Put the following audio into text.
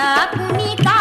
कुणी का